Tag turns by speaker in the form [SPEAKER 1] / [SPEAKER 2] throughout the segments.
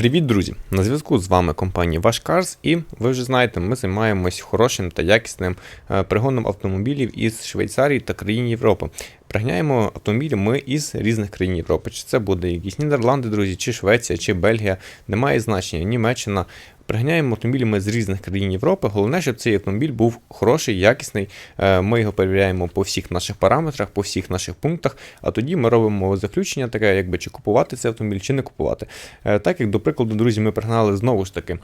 [SPEAKER 1] Привіт, друзі! На зв'язку з вами компанія Вашкарс, і ви вже знаєте, ми займаємось хорошим та якісним е, пригоном автомобілів із Швейцарії та країн Європи. Пригняємо автомобілі ми із різних країн Європи. Чи це буде якісь Нідерланди, друзі, чи Швеція, чи Бельгія, немає значення, Німеччина. Пригняємо автомобілі ми з різних країн Європи. Головне, щоб цей автомобіль був хороший, якісний. Е, Ми його перевіряємо по всіх наших параметрах, по всіх наших пунктах. А тоді ми робимо заключення, таке, якби чи купувати цей автомобіль, чи не купувати. Е, Так як, до прикладу, друзі, ми пригнали знову ж таки.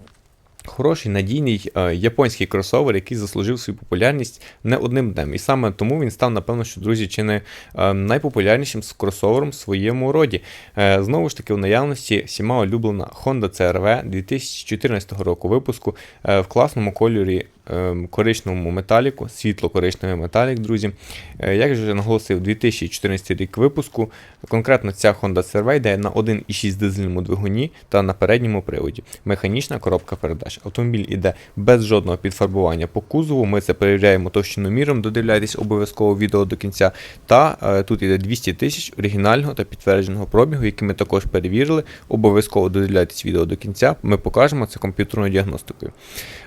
[SPEAKER 1] Хороший надійний е, японський кросовер, який заслужив свою популярність не одним днем. І саме тому він став, напевно, що друзі, чи не е, найпопулярнішим кросовером в своєму роді. Е, знову ж таки, в наявності всіма улюблена Honda CRV 2014 року випуску в класному кольорі. Е, Коричневому металіку, світло-коричневий металік, друзі. Е, Як же вже наголосив, 2014 рік випуску. Конкретно ця Honda CR-V йде на 1,6 дизельному двигуні та на передньому приводі. Механічна коробка передач. Автомобіль іде без жодного підфарбування по кузову. Ми це перевіряємо товщиноміром, додивляйтесь обов'язково відео до кінця. Та е, тут іде 200 тисяч оригінального та підтвердженого пробігу, який ми також перевірили. Обов'язково додивляйтесь відео до кінця. Ми покажемо це комп'ютерною діагностикою.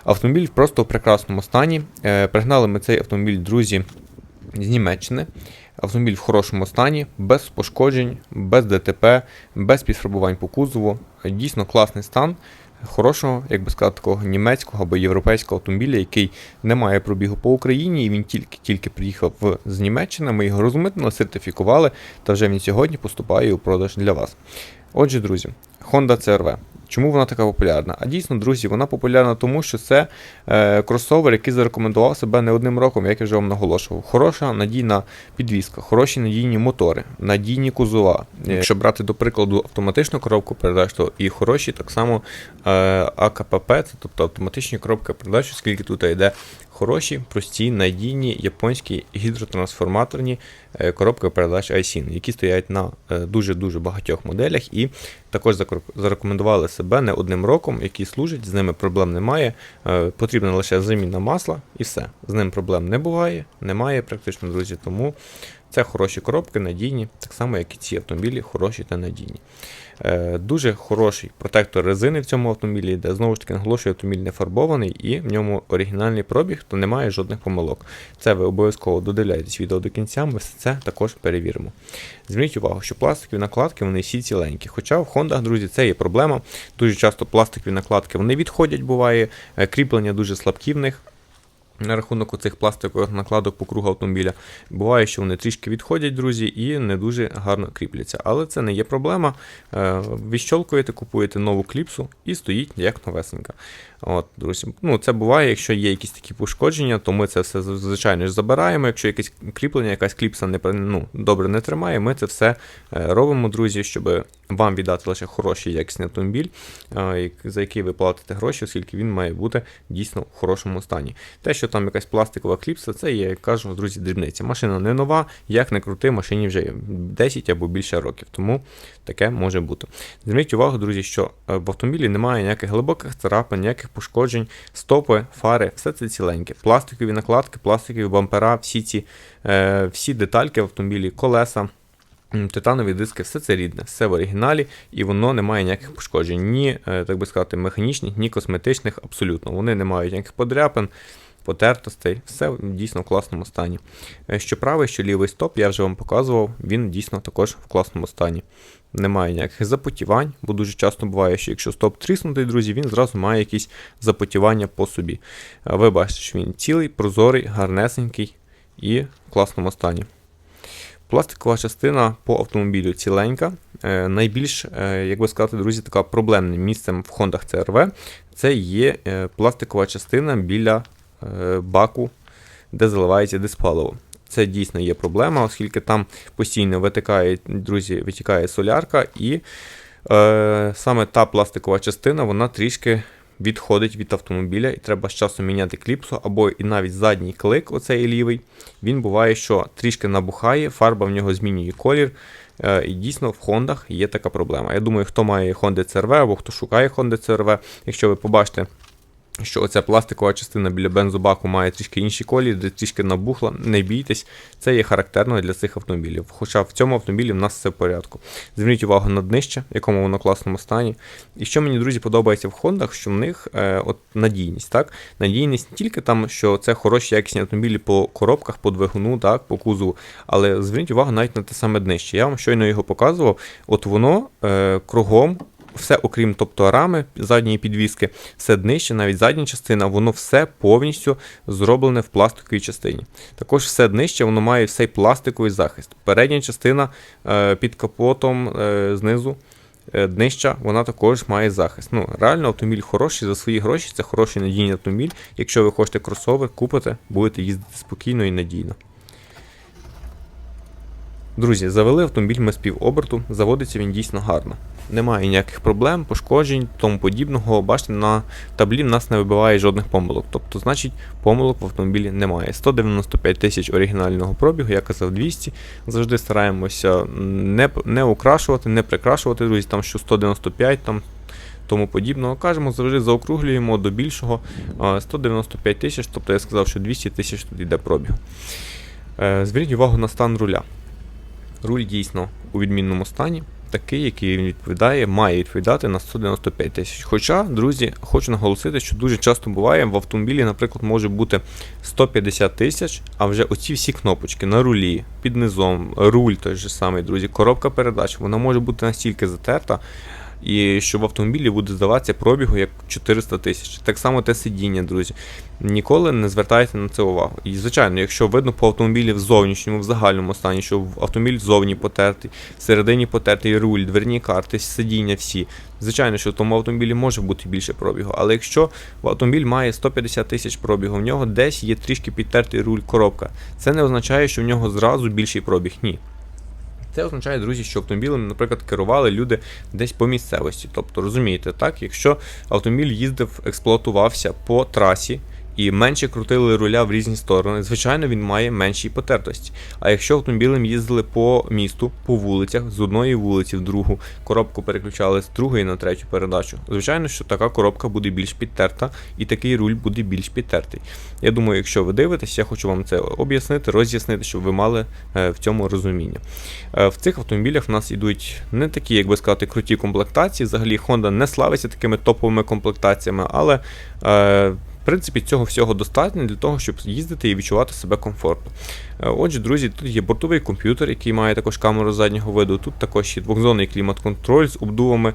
[SPEAKER 1] Автомобіль просто в прекрасному стані. Е, Пригнали ми цей автомобіль, друзі, з Німеччини. Автомобіль в хорошому стані, без пошкоджень, без ДТП, без підфарбувань по кузову. Дійсно класний стан. Хорошого, як би сказати, такого німецького або європейського автомобіля, який не має пробігу по Україні, і він тільки-тільки приїхав з Німеччини. Ми його розмитнили, сертифікували, та вже він сьогодні поступає у продаж для вас. Отже, друзі, Honda CR-V. Чому вона така популярна? А дійсно, друзі, вона популярна тому, що це е, кросовер, який зарекомендував себе не одним роком, як я вже вам наголошував. Хороша надійна підвізка, хороші надійні мотори, надійні кузова. Е, Якщо брати до прикладу автоматичну коробку передач, то і хороші так само е, АКПП, це тобто автоматичні коробки передач, оскільки тут йде хороші, прості, надійні японські гідротрансформаторні е, коробки передач iSIN, які стоять на дуже-дуже багатьох моделях і також зарекомендували себе не одним роком, які служать, з ними проблем немає. Е, Потрібна лише заміна масла і все. З ним проблем не буває, немає практично, друзі. Тому це хороші коробки, надійні, так само, як і ці автомобілі, хороші та надійні. Е, Дуже хороший протектор резини в цьому автомобілі, де знову ж таки наголошую, автомобіль не фарбований і в ньому оригінальний пробіг, то немає жодних помилок. Це ви обов'язково додивляєтесь відео до кінця, ми все це також перевіримо. Зверніть увагу, що пластикові накладки вони всі ціленькі. Хоча в Хондах, друзі, це є проблема. Дуже часто пластикові накладки вони відходять, буває, е, кріплення дуже слабкі в них. На рахунок оцих пластикових накладок по кругу автомобіля. Буває, що вони трішки відходять, друзі, і не дуже гарно кріпляться. Але це не є проблема. Е, Відщолкуєте, купуєте нову кліпсу і стоїть як новесенька. От, друзі. Ну, Це буває, якщо є якісь такі пошкодження, то ми це все звичайно ж забираємо. Якщо якесь кріплення, якась кліпса не, ну, добре не тримає, ми це все е, робимо, друзі, щоб вам віддати лише хороший якісний автомобіль, е, за який ви платите гроші, оскільки він має бути дійсно в хорошому стані. Те, що там якась пластикова кліпса, це як кажу, друзі, дрібниця. Машина не нова, як не крути, машині вже 10 або більше років, тому таке може бути. Зверніть увагу, друзі, що е, в автомобілі немає ніяких глибоких царапин, ніяких пошкоджень, стопи, фари, все це ціленьке. Пластикові накладки, пластикові бампера, всі ці е, всі детальки в автомобілі, колеса. Титанові диски, все це рідне, все в оригіналі, і воно не має ніяких пошкоджень, ні, е, так би сказати, механічних, ні косметичних, абсолютно. Вони не мають ніяких подряпин, потертостей, все дійсно в класному стані. Е, Що правий, що лівий стоп, я вже вам показував, він дійсно також в класному стані. Немає ніяких запотівань, бо дуже часто буває, що якщо стоп тріснутий, друзі, він зразу має якісь запотівання по собі. Ви бачите, що він цілий, прозорий, гарнесенький і в класному стані. Пластикова частина по автомобілю ціленька. Е, найбільш, е, як би сказати, друзі, така проблемним місцем в Хондах CRV це є е, пластикова частина біля баку, де заливається диспаливо. Це дійсно є проблема, оскільки там постійно витикає, друзі, витікає солярка, і е, саме та пластикова частина вона трішки відходить від автомобіля, і треба з часом міняти кліпсу, або і навіть задній клик, оцей лівий. Він буває, що трішки набухає, фарба в нього змінює колір. Е, І дійсно в Хондах є така проблема. Я думаю, хто має Honda CRV або хто шукає Honda CRV, якщо ви побачите що оця пластикова частина біля бензобаку має трішки інший колір, де трішки набухла. Не бійтесь, це є характерно для цих автомобілів. Хоча в цьому автомобілі в нас все в порядку. Зверніть увагу на днище, в якому воно в класному стані. І що мені, друзі, подобається в Хондах, що в них е, от надійність. так? Надійність не тільки там, що це хороші якісні автомобілі по коробках, по двигуну, так, по кузову, але зверніть увагу навіть на те саме днище. Я вам щойно його показував, от воно е, кругом все, окрім тобто рами задньої підвіски, все днище, навіть задня частина, воно все повністю зроблене в пластиковій частині. Також все днище, воно має цей пластиковий захист. Передня частина е, під капотом е, знизу. е, Днища, вона також має захист. Ну, реально автомобіль хороший за свої гроші, це хороший надійний автомобіль. Якщо ви хочете кросовер, купите, будете їздити спокійно і надійно. Друзі, завели автомобіль ми з півоберту, заводиться він дійсно гарно. Немає ніяких проблем, пошкоджень, тому подібного. Бачите, на таблі в нас не вибиває жодних помилок. Тобто, значить, помилок в автомобілі немає. 195 тисяч оригінального пробігу, я казав 200. Завжди стараємося не, не украшувати, не прикрашувати, друзі, там що 195 там. Тому подібного кажемо, завжди заокруглюємо до більшого 195 тисяч, тобто я сказав, що 200 тисяч тут йде пробіг. Е, Зверніть увагу на стан руля. Руль дійсно у відмінному стані, такий, який він відповідає, має відповідати на 195 тисяч. Хоча, друзі, хочу наголосити, що дуже часто буває в автомобілі, наприклад, може бути 150 тисяч, а вже оці всі кнопочки на рулі, під низом, руль той же самий, друзі, коробка передач, вона може бути настільки затерта. І що в автомобілі буде здаватися пробігу як 400 тисяч. Так само те сидіння, друзі. Ніколи не звертайте на це увагу. І, звичайно, якщо видно по автомобілі в зовнішньому, в загальному стані, що автомобіль ззовні потертий, всередині потертий руль, дверні карти, сидіння всі. Звичайно, що в тому автомобілі може бути більше пробігу. Але якщо автомобіль має 150 тисяч пробігу, в нього десь є трішки підтертий руль коробка, це не означає, що в нього зразу більший пробіг. Ні. Це означає, друзі, що автомобілем, наприклад, керували люди десь по місцевості. Тобто, розумієте, так, якщо автомобіль їздив, експлуатувався по трасі і менше крутили руля в різні сторони, звичайно, він має менші потертості. А якщо автомобілем їздили по місту, по вулицях, з одної вулиці в другу, коробку переключали з другої на третю передачу, звичайно, що така коробка буде більш підтерта і такий руль буде більш підтертий. Я думаю, якщо ви дивитесь, я хочу вам це об'яснити, роз'яснити, щоб ви мали е, в цьому розуміння. Е, В цих автомобілях в нас йдуть не такі, як би сказати, круті комплектації. Взагалі Honda не славиться такими топовими комплектаціями, але е, принципі цього всього достатньо для того, щоб їздити і відчувати себе комфортно. Е, Отже, друзі, тут є бортовий комп'ютер, який має також камеру заднього виду. Тут також є двохзонний клімат-контроль з обдувами.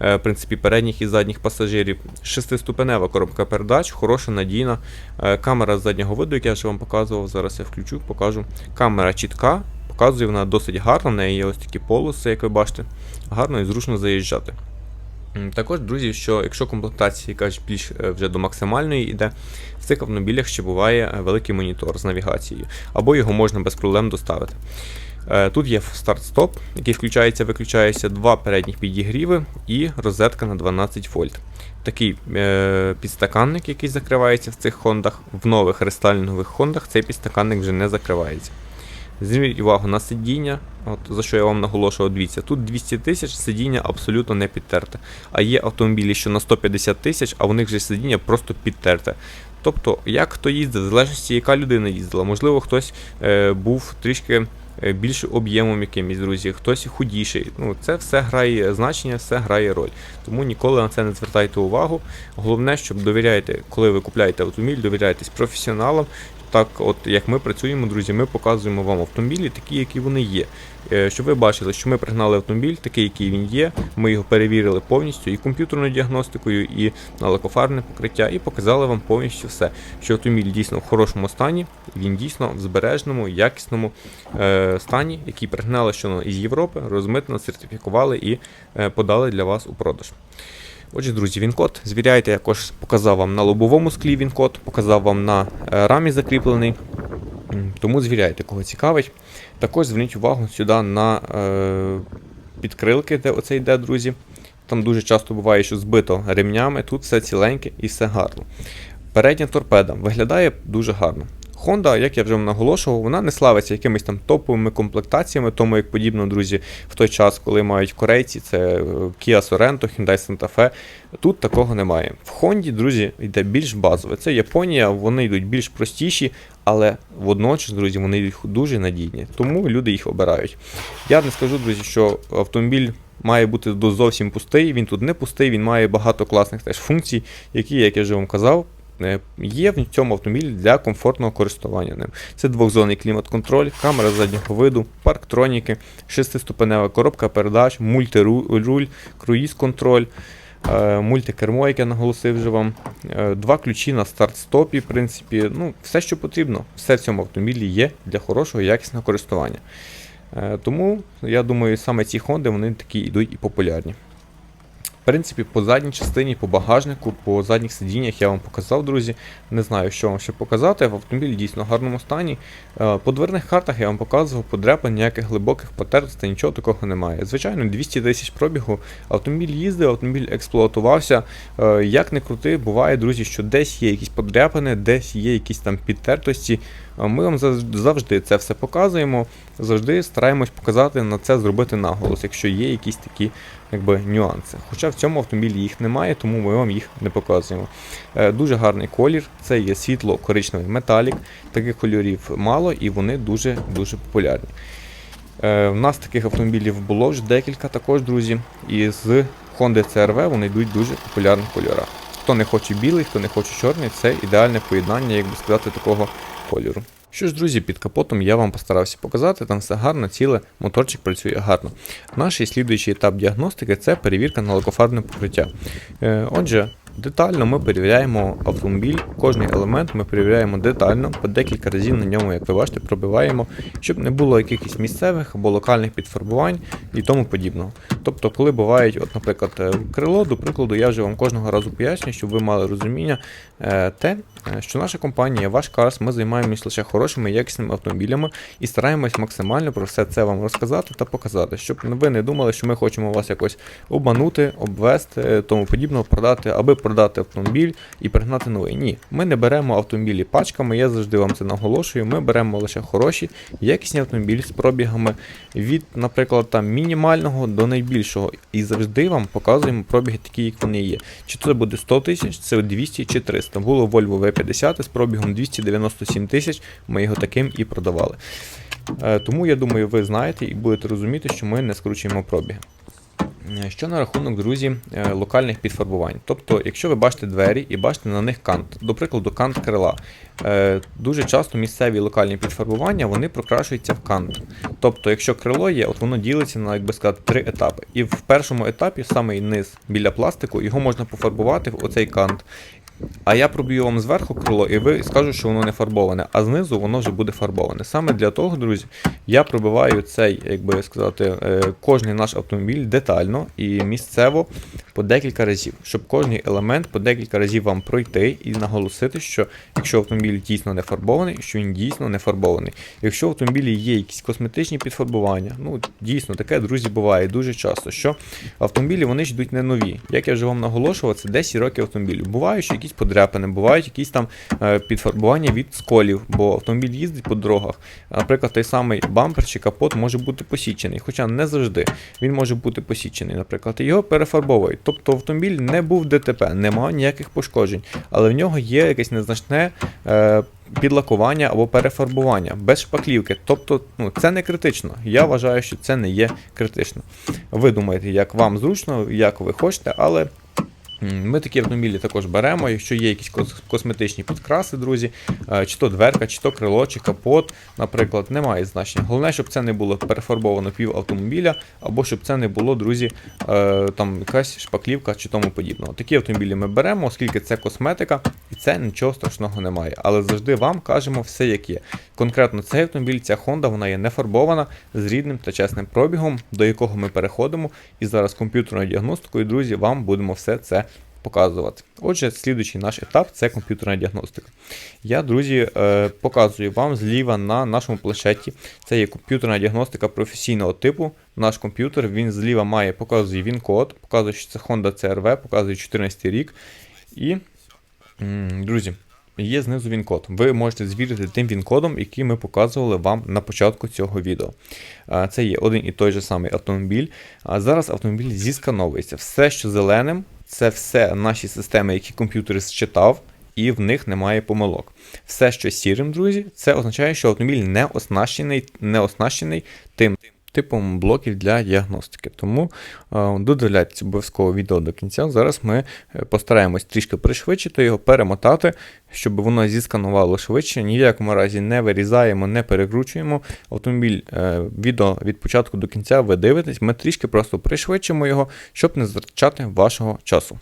[SPEAKER 1] е, В принципі, передніх і задніх пасажирів. Шестиступенева коробка передач, хороша, надійна. Е, Камера з заднього виду, як я вже вам показував, зараз я включу, покажу. Камера чітка, показує вона досить гарно, в неї є ось такі полоси, як ви бачите, гарно і зручно заїжджати. Також, друзі, що якщо комплектація якась більш е, вже до максимальної йде, в цих автомобілях ще буває е, великий монітор з навігацією, або його можна без проблем доставити. Е, Тут є старт-стоп, який включається, виключається, два передніх підігріви і розетка на 12 вольт. Такий е, підстаканник, який закривається в цих хондах. В нових рестайлінгових хондах цей підстаканник вже не закривається. Зверніть увагу на сидіння, от за що я вам наголошував, дивіться, тут 200 тисяч сидіння абсолютно не підтерте. А є автомобілі, що на 150 тисяч, а у них же сидіння просто підтерте. Тобто, як хто їздив, в залежності, яка людина їздила. Можливо, хтось е, був трішки е, більше об'ємом якимось, друзі, хтось худіший. Ну, це все грає значення, все грає роль. Тому ніколи на це не звертайте увагу. Головне, щоб довіряєте, коли ви купляєте автомобіль, довіряйтесь професіоналам. Так, от як ми працюємо, друзі, ми показуємо вам автомобілі, такі, які вони є. Е, Щоб ви бачили, що ми пригнали автомобіль, такий, який він є. Ми його перевірили повністю і комп'ютерною діагностикою, і на лакофарне покриття, і показали вам повністю все. Що автомобіль дійсно в хорошому стані, він дійсно в збережному, якісному е, стані, який пригнали щойно із Європи, розмитно сертифікували і е, подали для вас у продаж. Отже, друзі, він-код звіряйте, я показав вам на лобовому склі він-код, показав вам на е, рамі закріплений. Тому звіряйте, кого цікавить. Також зверніть увагу сюди на е, підкрилки, де оце йде, друзі. Там дуже часто буває, що збито ремнями, тут все ціленьке і все гарно. Передня торпеда виглядає дуже гарно. Honda, як я вже вам наголошував, вона не славиться якимись там топовими комплектаціями, тому як подібно, друзі, в той час, коли мають корейці, це е, Kia Sorento, Hyundai Santa Fe. Тут такого немає. В Honda, друзі, йде більш базове. Це Японія, вони йдуть більш простіші, але водночас, друзі, вони йдуть дуже надійні. Тому люди їх обирають. Я не скажу, друзі, що автомобіль. Має бути зовсім пустий, він тут не пустий, він має багато класних теж функцій, які, як я вже вам казав, є в цьому автомобілі для комфортного користування ним. Це двохзонний клімат-контроль, камера заднього виду, парктроніки, шестиступенева коробка передач, мультируль, круїз-контроль, е, мультикермо, яке наголосив вже вам, е, два ключі на старт-стопі, в принципі, ну, все, що потрібно, все в цьому автомобілі є для хорошого якісного користування. Е, Тому я думаю, саме ці Honda вони такі йдуть і популярні. В принципі, по задній частині, по багажнику, по задніх сидіннях я вам показав, друзі. Не знаю, що вам ще показати. В автомобілі дійсно в гарному стані. Е, По дверних картах я вам показував, подряпин, ніяких глибоких потертостей, нічого такого немає. Звичайно, 200 тисяч пробігу. Автомобіль їздив, автомобіль експлуатувався. Е, Як не крути, буває, друзі, що десь є якісь подряпини, десь є якісь там підтертості. Е, Ми вам завжди це все показуємо, завжди стараємось показати на це зробити наголос, якщо є якісь такі якби, нюанси. Хоча в цьому автомобілі їх немає, тому ми вам їх не показуємо. Е, Дуже гарний колір, це є світло коричневий металік. Таких кольорів мало і вони дуже-дуже популярні. Е, У нас таких автомобілів було вже декілька також, друзі. І з Honda CRV вони йдуть дуже популярних кольорах. Хто не хоче білий, хто не хоче чорний, це ідеальне поєднання, як би сказати, такого кольору. Що ж, друзі, під капотом я вам постарався показати, там все гарно, ціле, моторчик працює гарно. Наш слідуючий етап діагностики це перевірка на лакофарбне покриття. Е, Отже, детально ми перевіряємо автомобіль, кожний елемент ми перевіряємо детально, по декілька разів на ньому, як ви бачите, пробиваємо, щоб не було якихось місцевих або локальних підфарбувань і тому подібного. Тобто, коли бувають, от, наприклад, е, крило, до прикладу, я вже вам кожного разу пояснюю, щоб ви мали розуміння е, те, е, що наша компанія, ваш Карс, ми займаємось лише хорошими якісними автомобілями і стараємось максимально про все це вам розказати та показати, щоб ви не думали, що ми хочемо вас якось обманути, обвести, тому подібного продати, аби продати автомобіль і пригнати новий. Ні, ми не беремо автомобілі пачками, я завжди вам це наголошую. Ми беремо лише хороші, якісні автомобілі з пробігами від, наприклад, там мінімального до найбільшого. І завжди вам показуємо пробіги такі, як вони є. Чи це буде 100 тисяч, це 200 чи 300. Було Volvo V50 з пробігом 297 тисяч, ми його таким і продавали. Е, Тому я думаю, ви знаєте і будете розуміти, що ми не скручуємо пробіги. Е, Що на рахунок, друзі, е, локальних підфарбувань. Тобто, якщо ви бачите двері і бачите на них кант, до прикладу, кант крила, е, дуже часто місцеві локальні підфарбування вони прокрашуються в кант. Тобто, якщо крило є, от воно ділиться на, як би сказати, три етапи. І в першому етапі, самий низ біля пластику, його можна пофарбувати в оцей кант. А я проб'ю вам зверху крило, і ви скажу, що воно не фарбоване, а знизу воно вже буде фарбоване. Саме для того, друзі, я пробиваю цей, як би сказати, е, кожний наш автомобіль детально і місцево по декілька разів, щоб кожний елемент по декілька разів вам пройти і наголосити, що якщо автомобіль дійсно не фарбований, що він дійсно не фарбований. Якщо в автомобілі є якісь косметичні підфарбування, ну дійсно таке, друзі, буває дуже часто, що автомобілі вони ж йдуть не нові. Як я вже вам наголошував, це 10 років автомобілів. Бувають що якісь подряпини, бувають якісь там е, підфарбування від сколів, бо автомобіль їздить по дорогах. Наприклад, той самий бампер чи капот може бути посічений, хоча не завжди він може бути посічений, наприклад, і його перефарбовують. Тобто автомобіль не був ДТП, немає ніяких пошкоджень, але в нього є якесь незначне. Е, Підлакування або перефарбування без шпаклівки. Тобто, ну це не критично. Я вважаю, що це не є критично. Ви думаєте, як вам зручно, як ви хочете, але Ми такі автомобілі також беремо, якщо є якісь кос- косметичні підкраси, друзі, е, чи то дверка, чи то крило, чи капот, наприклад, немає значення. Головне, щоб це не було перефарбовано пів автомобіля, або щоб це не було, друзі, е, там якась шпаклівка чи тому подібного. Такі автомобілі ми беремо, оскільки це косметика, і це нічого страшного немає. Але завжди вам кажемо все, як є. Конкретно цей автомобіль, ця Honda, вона є не фарбована з рідним та чесним пробігом, до якого ми переходимо. І зараз комп'ютерною діагностикою, друзі, вам будемо все це показувати. Отже, слідуючий наш етап це комп'ютерна діагностика. Я, друзі, е, показую вам зліва на нашому планшеті. Це є комп'ютерна діагностика професійного типу. Наш комп'ютер він зліва має, показує він код, показує, що це Honda CRV, показує 14 рік. І, друзі, є знизу він-код. Ви можете звірити тим він-кодом, який ми показували вам на початку цього відео. Це є один і той же самий автомобіль. Зараз автомобіль зіскановується. Все, що зеленим, це все наші системи, які комп'ютер считав. І в них немає помилок. Все, що сірим, друзі, це означає, що автомобіль не оснащений, не оснащений тим типом блоків для діагностики. Тому е, додивляйтесь обов'язково відео до кінця. Зараз ми е, постараємось трішки пришвидшити його, перемотати, щоб воно зісканувало швидше. Ні в якому разі не вирізаємо, не перекручуємо. Автомобіль е, відео від початку до кінця ви дивитесь, ми трішки просто пришвидшимо його, щоб не затрачати вашого часу.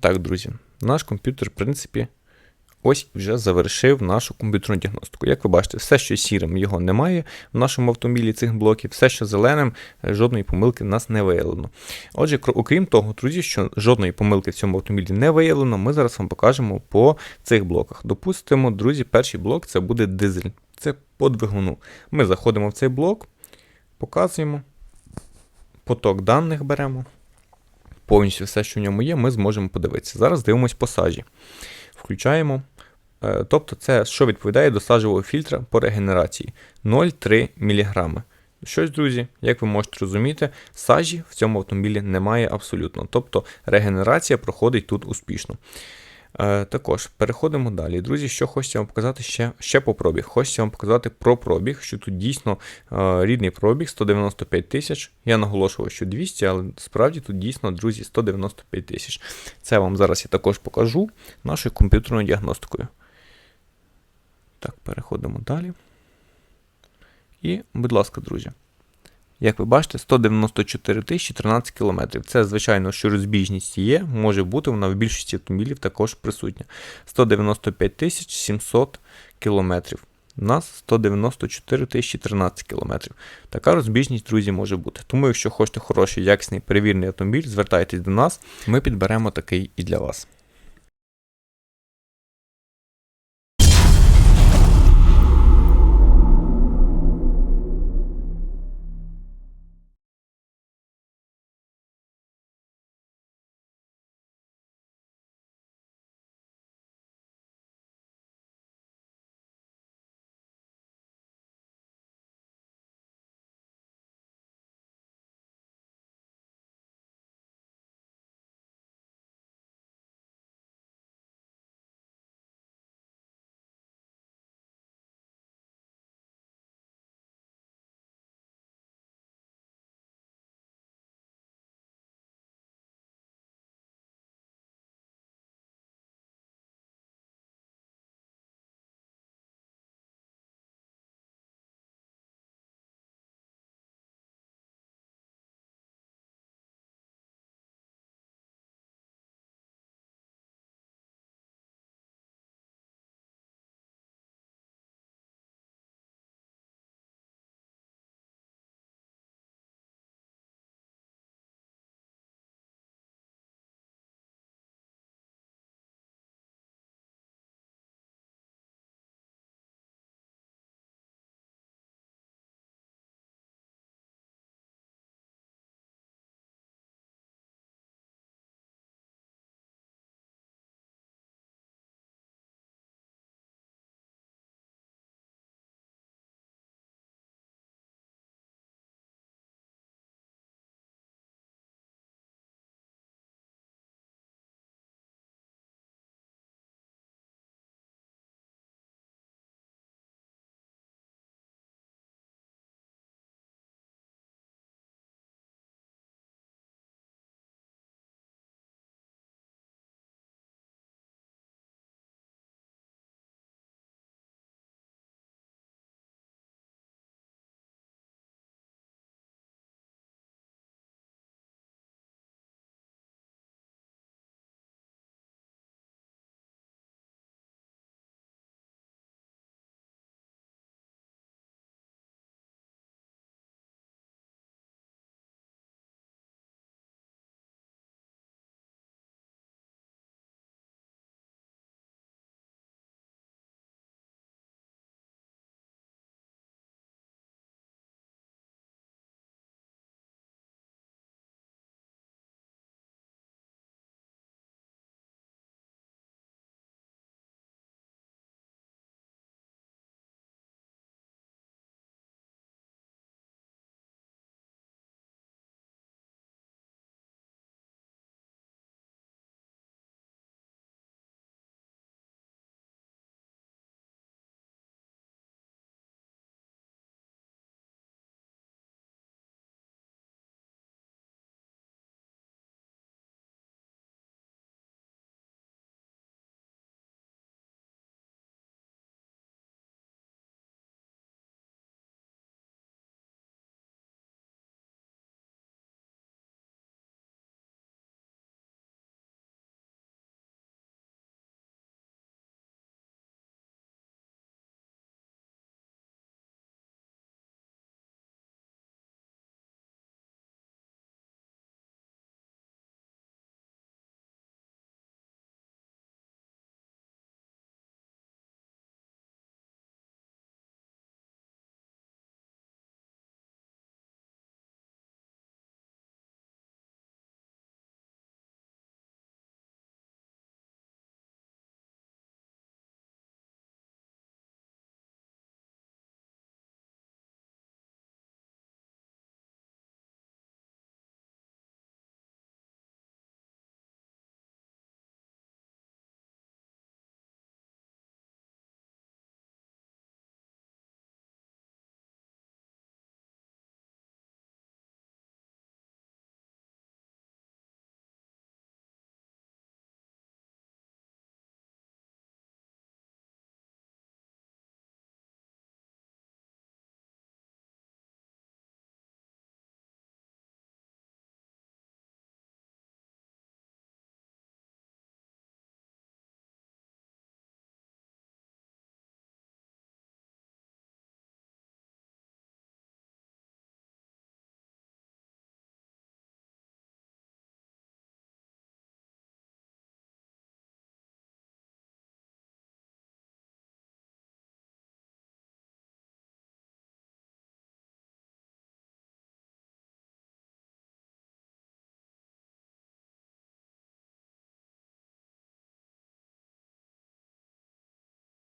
[SPEAKER 1] Так, друзі, наш комп'ютер, в принципі, ось вже завершив нашу комп'ютерну діагностику. Як ви бачите, все, що сірим, його немає в нашому автомобілі цих блоків, все, що зеленим, е, жодної помилки в нас не виявлено. Отже, окрім того, друзі, що жодної помилки в цьому автомобілі не виявлено, ми зараз вам покажемо по цих блоках. Допустимо, друзі, перший блок це буде дизель. Це по двигуну. Ми заходимо в цей блок, показуємо, поток даних беремо повністю все, що в ньому є, ми зможемо подивитися. Зараз дивимось по сажі. Включаємо. Е, Тобто, це що відповідає до сажового фільтра по регенерації 0,3 мг. Щось, друзі, як ви можете розуміти, сажі в цьому автомобілі немає абсолютно. Тобто регенерація проходить тут успішно. Е, також переходимо далі. Друзі, що хочеться вам показати ще ще по пробіг. Хочеться вам показати про пробіг, що тут дійсно е, рідний пробіг 195 тисяч. Я наголошував, що 200, але справді тут дійсно, друзі, 195 тисяч. Це вам зараз я також покажу нашою комп'ютерною діагностикою. Так, переходимо далі. І, будь ласка, друзі. Як ви бачите, 194 тисячі 13 кілометрів. Це, звичайно, що розбіжність є, може бути, вона в більшості автомобілів також присутня. 195 тисяч 700 кілометрів. У нас 194 тисячі 13 кілометрів. Така розбіжність, друзі, може бути. Тому, якщо хочете хороший, якісний перевірений автомобіль, звертайтесь до нас, ми підберемо такий і для вас.